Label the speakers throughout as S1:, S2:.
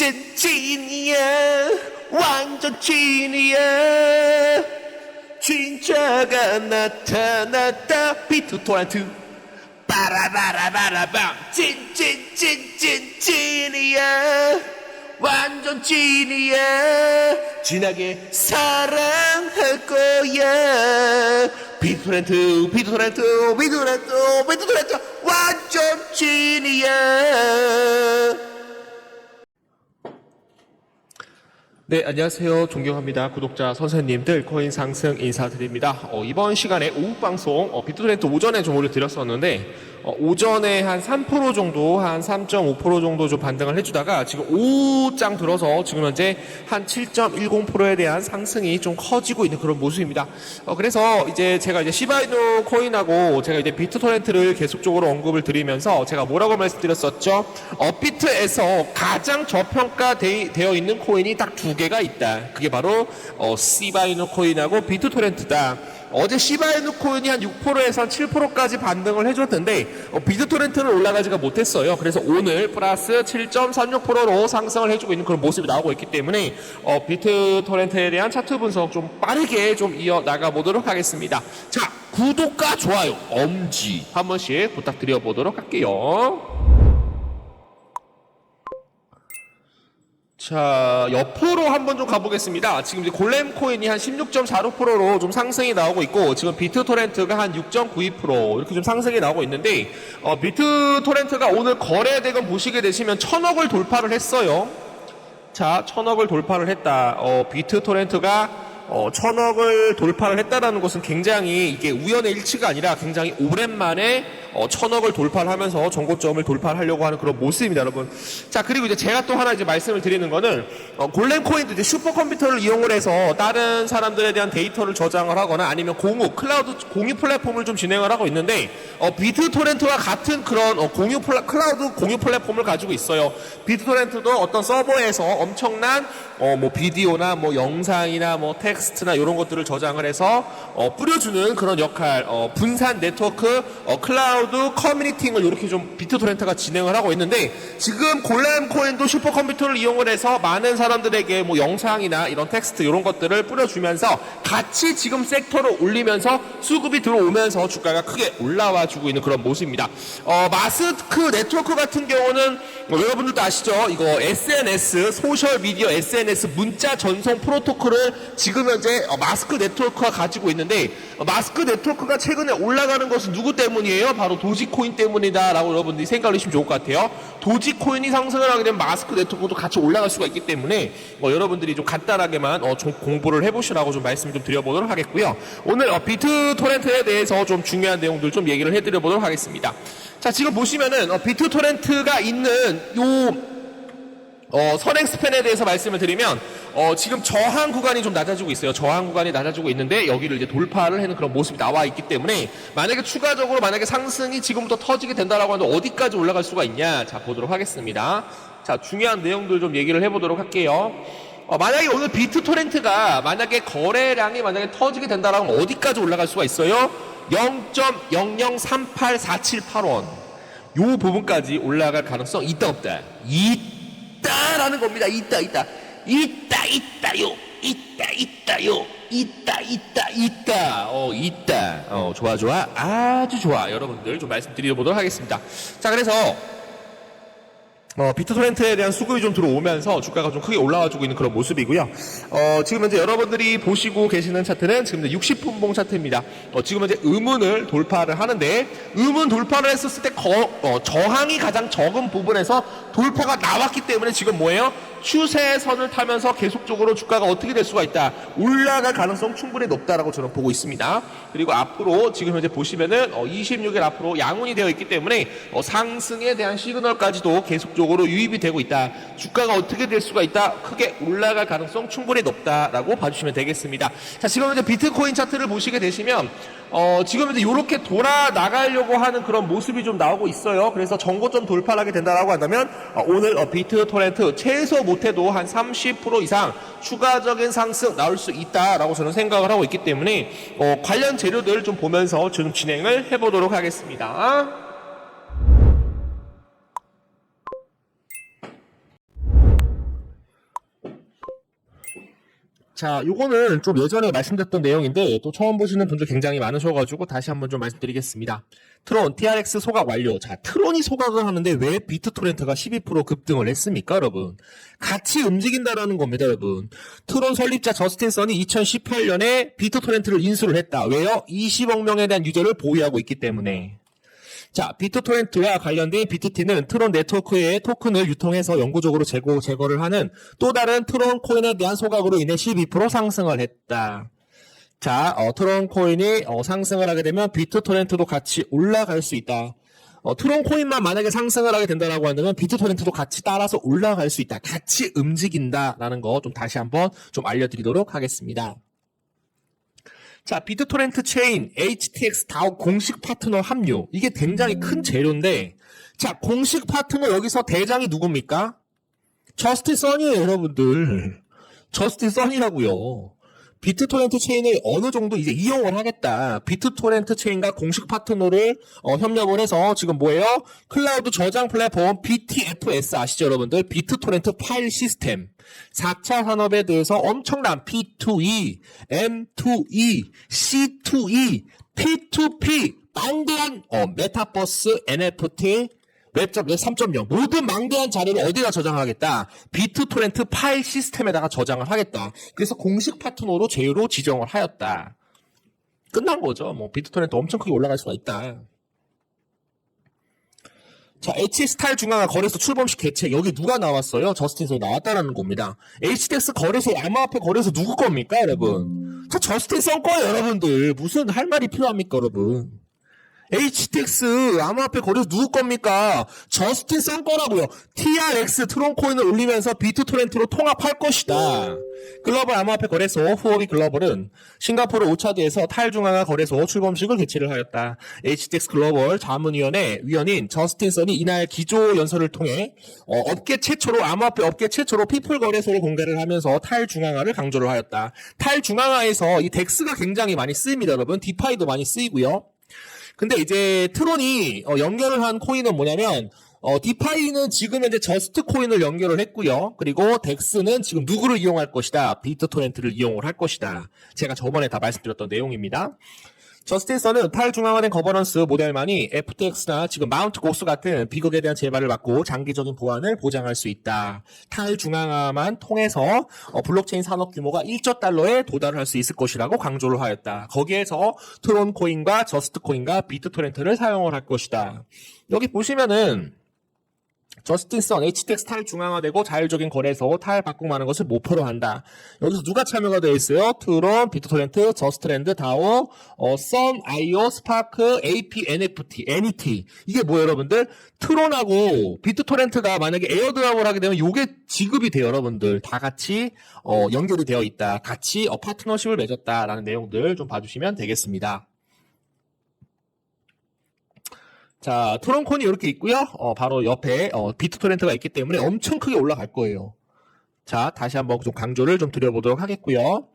S1: 찐찐 찐이야. 완전 찐이야. 진짜가 나타났다. 비트 토렌트 빠라바라바라밤. 찐찐찐찐 찐이야. 완전 찐이야. 진하게 사랑할 거야. 비트 토렌트 비트 토렌트 완전 찐이야 네, 안녕하세요. 존경합니다. 구독자 선생님들 코인 상승 인사드립니다. 어, 이번 시간에 오후 방송 어, 비트토렌트 오전에 좀 올려드렸었는데 어, 오전에 한 3% 정도, 한 3.5% 정도 좀 반등을 해주다가 지금 오후장 들어서 지금 현재 한 7.10%에 대한 상승이 좀 커지고 있는 그런 모습입니다. 어, 그래서 이제 제가 이제 시바이노 코인하고 제가 이제 비트 토렌트를 계속적으로 언급을 드리면서 제가 뭐라고 말씀드렸었죠? 업비트에서 가장 저평가되어 있는 코인이 딱 두 개가 있다. 그게 바로 어, 시바이노 코인하고 비트 토렌트다. 어제 시바이누 코인이 한 6%에서 한 7%까지 반등을 해줬는데 어, 비트토렌트는 올라가지가 못했어요. 그래서 오늘 플러스 7.36%로 상승을 해주고 있는 그런 모습이 나오고 있기 때문에 어, 비트토렌트에 대한 차트 분석 좀 빠르게 좀 이어 나가 보도록 하겠습니다. 자 구독과 좋아요 엄지 한 번씩 부탁드려 보도록 할게요. 자, 옆으로 한번 좀 가보겠습니다. 지금 이제 골렘 코인이 한 16.45%로 좀 상승이 나오고 있고, 지금 비트 토렌트가 한 6.92% 이렇게 좀 상승이 나오고 있는데, 어, 비트 토렌트가 오늘 거래 대금 보시게 되시면 천억을 돌파를 했어요. 자, 천억을 돌파를 했다. 어, 비트 토렌트가 어, 천억을 돌파를 했다라는 것은 굉장히 이게 우연의 일치가 아니라 굉장히 오랜만에 어, 천억을 돌파를 하면서 정고점을 돌파하려고 하는 그런 모습입니다, 여러분. 자, 그리고 이제 제가 또 하나 이제 말씀을 드리는 거는 어, 골렘 코인도 이제 슈퍼컴퓨터를 이용을 해서 다른 사람들에 대한 데이터를 저장을 하거나 아니면 공유, 클라우드 공유 플랫폼을 좀 진행을 하고 있는데 어, 비트 토렌트와 같은 그런 어, 공유 플라, 클라우드 공유 플랫폼을 가지고 있어요. 비트 토렌트도 어떤 서버에서 엄청난 어, 뭐 비디오나 뭐 영상이나 뭐 텍스트 나 이런 것들을 저장을 해서 어, 뿌려주는 그런 역할, 어, 분산 네트워크, 어, 클라우드 커뮤니팅을 이렇게 좀 비트토렌트가 진행을 하고 있는데 지금 골렘 코인도 슈퍼컴퓨터를 이용을 해서 많은 사람들에게 뭐 영상이나 이런 텍스트 이런 것들을 뿌려주면서 같이 지금 섹터를 올리면서 수급이 들어오면서 주가가 크게 올라와 주고 있는 그런 모습입니다. 어, 마스크 네트워크 같은 경우는 뭐 여러분들도 아시죠? 이거 SNS 소셜 미디어 SNS 문자 전송 프로토콜을 지금 현재 어, 마스크 네트워크가 가지고 있는데 어, 마스크 네트워크가 최근에 올라가는 것은 누구 때문이에요? 바로 도지코인 때문이다라고 여러분들이 생각을 해주시면 좋을 것 같아요. 도지코인이 상승을 하게 되면 마스크 네트워크도 같이 올라갈 수가 있기 때문에 어, 여러분들이 좀 간단하게만 어, 좀 공부를 해보시라고 좀 말씀 좀 드려보도록 하겠고요. 오늘 어, 비트 토렌트에 대해서 좀 중요한 내용들 좀 얘기를 해드려보도록 하겠습니다. 자 지금 보시면은 어, 비트 토렌트가 있는 요 어, 선행 스팬에 대해서 말씀을 드리면 어, 지금 저항 구간이 좀 낮아지고 있어요. 저항 구간이 낮아지고 있는데 여기를 이제 돌파를 하는 그런 모습이 나와 있기 때문에 만약에 추가적으로 만약에 상승이 지금부터 터지게 된다라고 하면 어디까지 올라갈 수가 있냐? 자 보도록 하겠습니다. 자 중요한 내용들 좀 얘기를 해보도록 할게요. 어, 만약에 오늘 비트 토렌트가 만약에 거래량이 만약에 터지게 된다라고 하면 어디까지 올라갈 수가 있어요? 0.00384781원 요 부분까지 올라갈 가능성 있다 없다? 있다라는 겁니다. 있다 있다 있다 있다요 있다 있다요 있다 있다 있다 어 있다 어 좋아 좋아 아주 좋아 여러분들 좀 말씀드려보도록 하겠습니다. 자 그래서 어, 비트 토렌트에 대한 수급이 좀 들어오면서 주가가 좀 크게 올라와주고 있는 그런 모습이고요. 어, 지금 현재 여러분들이 보시고 계시는 차트는 지금 60분봉 차트입니다. 어, 지금 현재 의문을 돌파를 하는데 의문 돌파를 했었을 때 거, 어, 저항이 가장 적은 부분에서 돌파가 나왔기 때문에 지금 뭐예요? 추세선을 타면서 계속적으로 주가가 어떻게 될 수가 있다. 올라갈 가능성 충분히 높다라고 저는 보고 있습니다. 그리고 앞으로 지금 현재 보시면은 어, 26일 앞으로 양운이 되어 있기 때문에 어, 상승에 대한 시그널까지도 계속적으로 유입이 되고 있다. 주가가 어떻게 될 수가 있다. 크게 올라갈 가능성 충분히 높다라고 봐주시면 되겠습니다. 자, 지금 현재 비트코인 차트를 보시게 되시면 어, 지금 이제 이렇게 돌아 나가려고 하는 그런 모습이 좀 나오고 있어요. 그래서 정고점 돌파를 하게 된다라고 한다면 어, 오늘 어, 비트 토렌트 최소 못해도 한 30% 이상 추가적인 상승 나올 수 있다라고 저는 생각을 하고 있기 때문에 어, 관련 재료들 좀 보면서 좀 진행을 해보도록 하겠습니다. 자, 요거는 좀 예전에 말씀드렸던 내용인데 또 처음 보시는 분들 굉장히 많으셔가지고 다시 한번 좀 말씀드리겠습니다. 트론 TRX 소각 완료. 자, 트론이 소각을 하는데 왜 비트토렌트가 12% 급등을 했습니까, 여러분? 같이 움직인다라는 겁니다, 여러분. 트론 설립자 저스틴 선이 2018년에 비트토렌트를 인수를 했다. 왜요? 20억 명에 대한 유저를 보유하고 있기 때문에. 자, 비트토렌트와 관련된 비트티는 트론 네트워크의 토큰을 유통해서 영구적으로 재고, 제거를 하는 또 다른 트론 코인에 대한 소각으로 인해 12% 상승을 했다. 자, 어, 트론 코인이 어, 상승을 하게 되면 비트토렌트도 같이 올라갈 수 있다. 어, 트론 코인만 만약에 상승을 하게 된다라고 한다면 비트토렌트도 같이 따라서 올라갈 수 있다. 같이 움직인다라는 거 좀 다시 한번 좀 알려드리도록 하겠습니다. 자, 비트토렌트 체인 HTX 다우 공식 파트너 합류. 이게 굉장히 큰 재료인데, 자, 공식 파트너 여기서 대장이 누굽니까? 저스틴 선이에요, 여러분들. 저스틴 선이라고요. 비트토렌트 체인을 어느 정도 이제 이용을 하겠다. 비트토렌트 체인과 공식 파트너를 어, 협력을 해서 지금 뭐예요? 클라우드 저장 플랫폼 BTFS 아시죠, 여러분들? 비트토렌트 파일 시스템. 4차 산업에 대해서 엄청난 P2E, M2E, C2E, P2P, 방대한 어, 메타버스, NFT, 웹.웹 3.0 모든 망대한 자료를 어디다 저장하겠다? 비트 토렌트 파일 시스템에다가 저장을 하겠다. 그래서 공식 파트너로 제휴로 지정을 하였다. 끝난 거죠. 뭐 비트 토렌트 엄청 크게 올라갈 수가 있다. 자, 탈 중앙화 거래소 출범식 개최 여기 누가 나왔어요? 저스틴선이 나왔다라는 겁니다. HTX 거래소 암호화폐 거래소 누구 겁니까, 여러분? 자, 저스틴선 거예요, 여러분들. 무슨 할 말이 필요합니까, 여러분? HTX 암호화폐 거래소 누구 겁니까? 저스틴 썬 거라고요. TRX 트론코인을 올리면서 비트 토렌트로 통합할 것이다. 글로벌 암호화폐 거래소 후오비 글로벌은 싱가포르 오차드에서 탈중앙화 거래소 출범식을 개최를 하였다. HTX 글로벌 자문위원회 위원인 저스틴 선이 이날 기조 연설을 통해 어, 업계 최초로 암호화폐 업계 최초로 피플 거래소를 공개를 하면서 탈중앙화를 강조를 하였다. 탈중앙화에서 이 덱스가 굉장히 많이 쓰입니다, 여러분. 디파이도 많이 쓰이고요. 근데 이제 트론이 어, 연결을 한 코인은 뭐냐면 어, 디파이는 지금 현재 저스트 코인을 연결을 했고요. 그리고 덱스는 지금 누구를 이용할 것이다. 비트토렌트를 이용을 할 것이다. 제가 저번에 다 말씀드렸던 내용입니다. 저스틴서는 탈중앙화된 거버넌스 모델만이 FTX나 지금 마운트 고스 같은 비극에 대한 재발을 막고 장기적인 보안을 보장할 수 있다. 탈중앙화만 통해서 어, 블록체인 산업 규모가 1조 달러에 도달을 할수 있을 것이라고 강조를 하였다. 거기에서 트론 코인과 저스트 코인과 비트토렌트를 사용을 할 것이다. 여기 보시면은 저스틴선 HTX 탈 중앙화되고 자율적인 거래소 탈 바꿈하는 것을 목표로 한다. 여기서 누가 참여가 되어 있어요? 트론, 비트토렌트, 저스트랜드, 다오, 어, 썬, 아이오, 스파크, AP, NFT, NET. 이게 뭐예요, 여러분들? 트론하고 비트토렌트가 만약에 에어드랍을 하게 되면 이게 지급이 돼요, 여러분들. 다 같이 어, 연결이 되어 있다. 같이 어, 파트너십을 맺었다라는 내용들 좀 봐주시면 되겠습니다. 자, 트론콘이 이렇게 있고요. 어, 바로 옆에 어, 비트토렌트가 있기 때문에 엄청 크게 올라갈 거예요. 자, 다시 한번 좀 강조를 좀 드려보도록 하겠고요.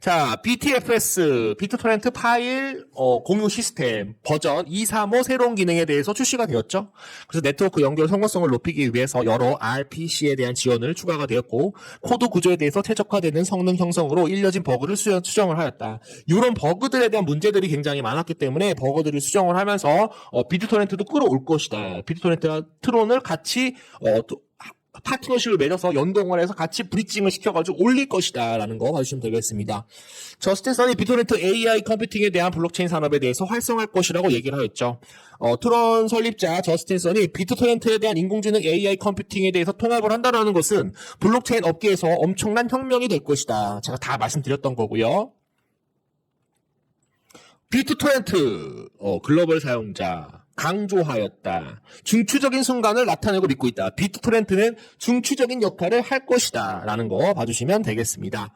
S1: 자, BTFS, 비트토렌트 파일 어, 공유 시스템 버전 235 새로운 기능에 대해서 출시가 되었죠. 그래서 네트워크 연결 성공성을 높이기 위해서 여러 RPC에 대한 지원을 추가가 되었고 코드 구조에 대해서 최적화되는 성능 형성으로 일려진 버그를 수정, 수정을 하였다. 이런 버그들에 대한 문제들이 굉장히 많았기 때문에 버그들을 수정을 하면서 어, 비트토렌트도 끌어올 것이다. 비트토렌트와 트론을 같이 어, 또 파트너십을 맺어서 연동을 해서 같이 브리징을 시켜가지고 올릴 것이다 라는 거 봐주시면 되겠습니다. 저스틴선이 비토렌트 AI 컴퓨팅에 대한 블록체인 산업에 대해서 활성화할 것이라고 얘기를 하였죠. 어, 트론 설립자 저스틴선이 비트토렌트에 대한 인공지능 AI 컴퓨팅에 대해서 통합을 한다는 것은 블록체인 업계에서 엄청난 혁명이 될 것이다. 제가 다 말씀드렸던 거고요. 비트토렌트 어, 글로벌 사용자 강조하였다. 중추적인 순간을 나타내고 믿고 있다. 비트 토렌트는 중추적인 역할을 할 것이다. 라는 거 봐주시면 되겠습니다.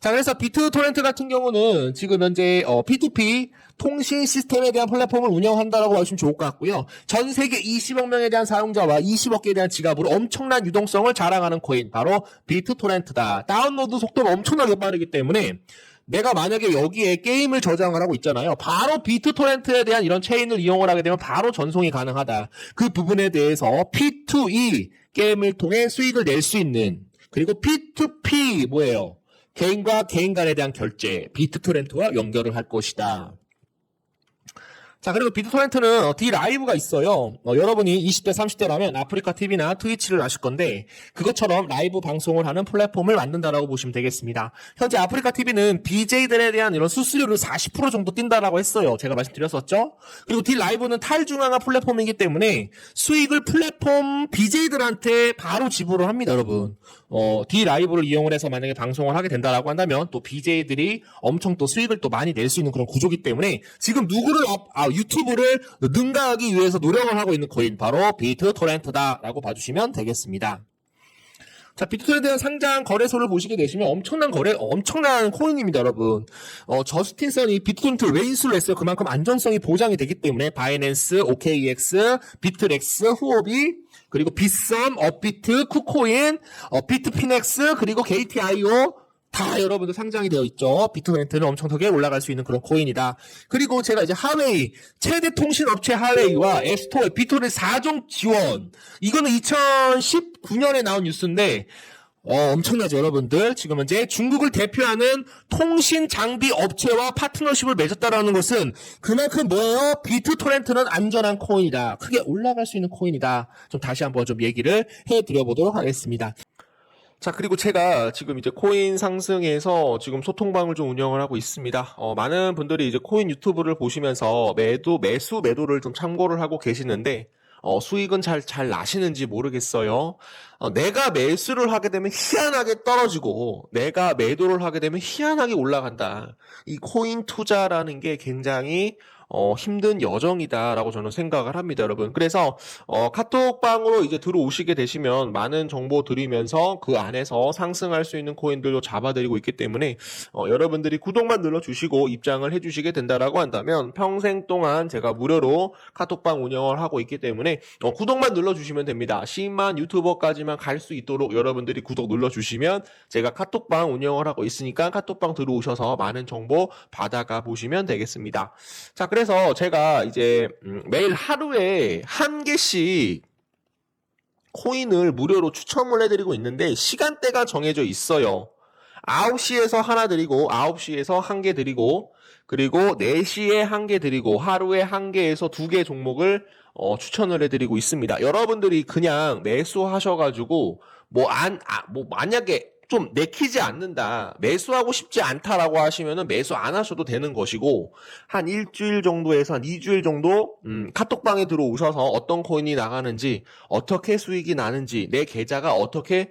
S1: 자, 그래서 비트 토렌트 같은 경우는 지금 현재 어, P2P 통신 시스템에 대한 플랫폼을 운영한다라고 봐주시면 좋을 것 같고요. 전 세계 20억 명에 대한 사용자와 20억 개에 대한 지갑으로 엄청난 유동성을 자랑하는 코인 바로 비트 토렌트다. 다운로드 속도가 엄청나게 빠르기 때문에 내가 만약에 여기에 게임을 저장을 하고 있잖아요. 바로 비트토렌트에 대한 이런 체인을 이용을 하게 되면 바로 전송이 가능하다. 그 부분에 대해서 P2E 게임을 통해 수익을 낼 수 있는 그리고 P2P 뭐예요? 개인과 개인 간에 대한 결제, 비트토렌트와 연결을 할 것이다. 자, 그리고 비트토렌트는 어, D 라이브가 있어요. 어, 여러분이 20대, 30대라면 아프리카 TV나 트위치를 아실 건데, 그것처럼 라이브 방송을 하는 플랫폼을 만든다라고 보시면 되겠습니다. 현재 아프리카 TV는 BJ들에 대한 이런 수수료를 40% 정도 뛴다라고 했어요. 제가 말씀드렸었죠? 그리고 D 라이브는 탈중앙화 플랫폼이기 때문에 수익을 플랫폼 BJ들한테 바로 지불을 합니다, 여러분. 어, D 라이브를 이용을 해서 만약에 방송을 하게 된다라고 한다면 또 BJ들이 엄청 또 수익을 또 많이 낼 수 있는 그런 구조기 때문에 지금 누구를 업- 아, 유튜브를 능가하기 위해서 노력을 하고 있는 코인 바로 비트 토렌트다라고 봐주시면 되겠습니다. 자, 비트코인에 대한 상장 거래소를 보시게 되시면 엄청난 거래, 엄청난 코인입니다, 여러분. 어, 저스틴 선이 비트코인을 왜 인수를 했어요? 그만큼 안전성이 보장이 되기 때문에 바이낸스, OKX, 비트렉스, 후오비, 그리고 빗썸, 업비트, 쿠코인, 어, 비트피넥스, 그리고 KTIO, 다 여러분들 상장이 되어 있죠. 비트코인트는 엄청나게 올라갈 수 있는 그런 코인이다. 그리고 제가 이제 하웨이, 최대 통신 업체 하웨이와 앱스토어의 비트코인 4종 지원. 이거는 2019년에 나온 뉴스인데, 어, 엄청나죠, 여러분들. 지금 현재 중국을 대표하는 통신 장비 업체와 파트너십을 맺었다라는 것은 그만큼 뭐예요? 비트토렌트는 안전한 코인이다. 크게 올라갈 수 있는 코인이다. 좀 다시 한번 좀 얘기를 해드려 보도록 하겠습니다. 자, 그리고 제가 지금 이제 코인 상승에서 지금 소통방을 좀 운영을 하고 있습니다. 어, 많은 분들이 이제 코인 유튜브를 보시면서 매도, 매수, 매도를 좀 참고를 하고 계시는데, 어, 수익은 잘, 잘 나시는지 모르겠어요. 어, 내가 매수를 하게 되면 희한하게 떨어지고, 내가 매도를 하게 되면 희한하게 올라간다. 이 코인 투자라는 게 굉장히 어, 힘든 여정이다라고 저는 생각을 합니다, 여러분. 그래서 어, 카톡방으로 이제 들어오시게 되시면 많은 정보 드리면서 그 안에서 상승할 수 있는 코인들도 잡아드리고 있기 때문에 어, 여러분들이 구독만 눌러주시고 입장을 해주시게 된다라고 한다면 평생 동안 제가 무료로 카톡방 운영을 하고 있기 때문에 어, 구독만 눌러주시면 됩니다. 10만 유튜버까지 만 갈 수 있도록 여러분들이 구독 눌러주시면 제가 카톡방 운영을 하고 있으니까 카톡방 들어오셔서 많은 정보 받아가 보시면 되겠습니다. 자, 그래서 제가 이제 음, 매일 하루에 한 개씩 코인을 무료로 추첨을 해드리고 있는데 시간대가 정해져 있어요. 9시에서 하나 드리고 9시에서 한 개 드리고 그리고 4시에 한 개 드리고 하루에 한 개에서 두 개 종목을 어, 추천을 해드리고 있습니다. 여러분들이 그냥 매수하셔가지고 뭐 안, 아, 뭐 만약에 좀 내키지 않는다, 매수하고 싶지 않다라고 하시면은 매수 안 하셔도 되는 것이고 한 일주일 정도에서 한 2주일 정도 음, 카톡방에 들어오셔서 어떤 코인이 나가는지 어떻게 수익이 나는지 내 계좌가 어떻게